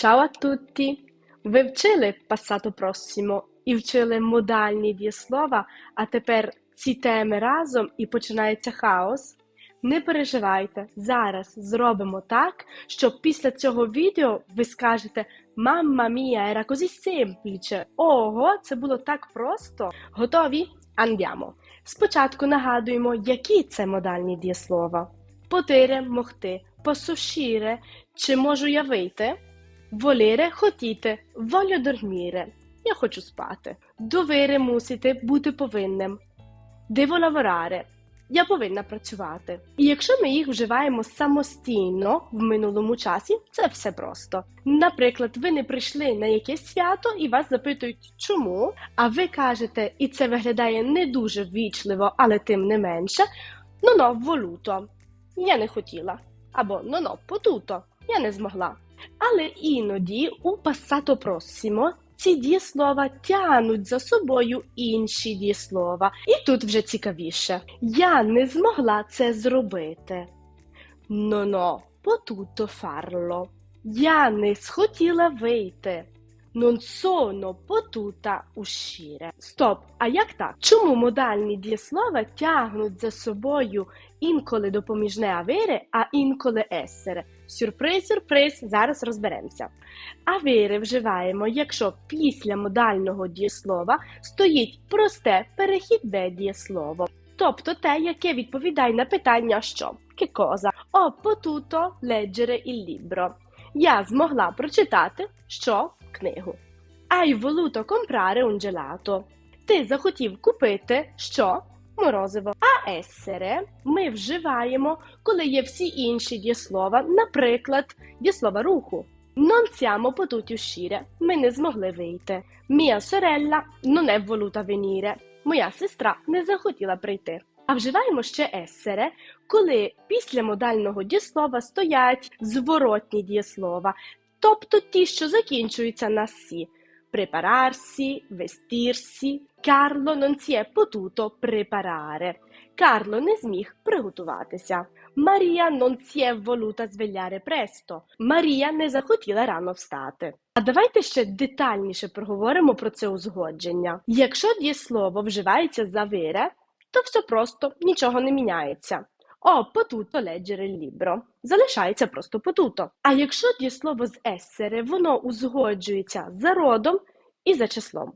Ciao a tutti! Ви вчили passato prossimo і вчили модальні дієслова, а тепер ці теми разом і починається хаос? Не переживайте, зараз зробимо так, що після цього відео ви скажете Мамма мія, era così semplice! Ого, це було так просто! Готові? Andiamo! Спочатку нагадуємо, які це модальні дієслова. Потире, могти, uscire, чи можу я вийти? Воліре хотіти, voglio dormire. Я хочу спати. Довире мусити бути повинним. Devo lavorare. Я повинна працювати. І якщо ми їх вживаємо самостійно в минулому часі, це все просто. Наприклад, ви не прийшли на якесь свято і вас запитують, чому, а ви кажете, і це виглядає не дуже ввічливо, але тим не менше, ну но voluto. Я не хотіла. Або ho potuto. Я не змогла. Але іноді у passato prossimo ці дієслова тягнуть за собою інші дієслова. І тут вже цікавіше. Я не змогла це зробити. Non ho potuto farlo. Я не схотіла вийти. Non sono potuta uscire. Стоп, а як так? Чому модальні дієслова тягнуть за собою інколи допоміжне avere, а інколи essere? Сюрприз, сюрприз, зараз розберемося. Avere вживаємо, якщо після модального дієслова стоїть просте перехідне дієслово. Тобто те, яке відповідає на питання що? Che cosa? Ho potuto leggere il libro. Я змогла прочитати що? Книгу. Hai voluto comprare un gelato. Ти захотів купити що? Морозиво. А essere ми вживаємо, коли є всі інші дієслова, наприклад, дієслова руху. Non siamo potuti uscire. Ми не змогли вийти. Mia sorella non è voluta venire. Моя сестра не захотіла прийти. А вживаємо ще essere, коли після модального дієслова стоять зворотні дієслова, тобто ті, що закінчуються на сі. Prepararsi, vestirsi. Carlo non si è potuto preparare. Карло не зміг приготуватися. Марія non si è voluta svegliare presto. Марія не захотіла рано встати. А давайте ще детальніше проговоримо про це узгодження. Якщо дієслово вживається за вире, то все просто нічого не міняється. Ho potuto leggere il libro. Залишається просто potuto. А якщо дієслово з essere, воно узгоджується за родом і за числом.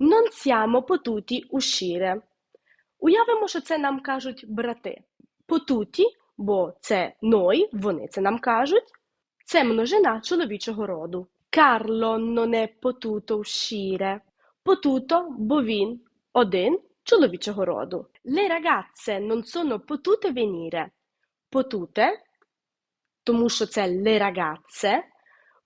Non siamo potuti uscire. Уявимо, що це нам кажуть брати. Potuti, бо це noi, вони це нам кажуть. Це множина чоловічого роду. Carlo non è potuto uscire. Potuto, бо він один чоловічого роду. Le ragazze non sono potute venire. Potute, тому що це le ragazze,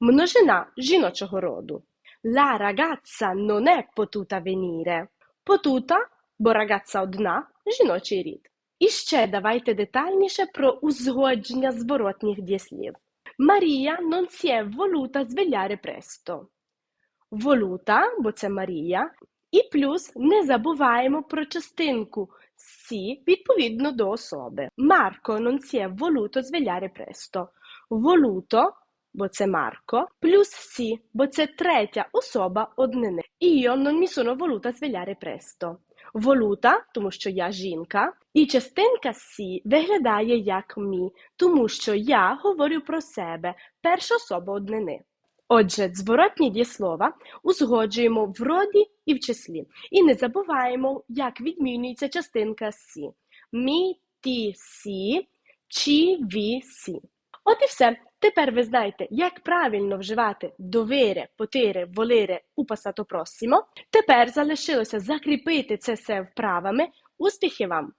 множина жіночого роду. La ragazza non è potuta venire. Potuta, бо ragazza одна, жіночий рід. І ще давайте детальніше про узгодження зворотніх дієслів. Марія non si è voluta svegliare presto. Voluta, бо це Марія, і плюс не забуваємо про частинку «сі» відповідно до особи. Марко non si è voluto svegliare presto. Voluto, бо це Марко, плюс «сі», бо це третя особа однини. Io non mi sono voluta svegliare presto. Voluta, тому що я жінка, і частинка «сі» виглядає як «мі», тому що я говорю про себе, перша особа однини. Отже, зворотні дієслова узгоджуємо в роді і в числі. І не забуваємо, як відмінюється частинка «сі». Мі, ті, сі, чі, ві, сі. От і все. Тепер ви знаєте, як правильно вживати довире, потире, волире у prossimo. Тепер залишилося закріпити це все вправами. Успіхів вам!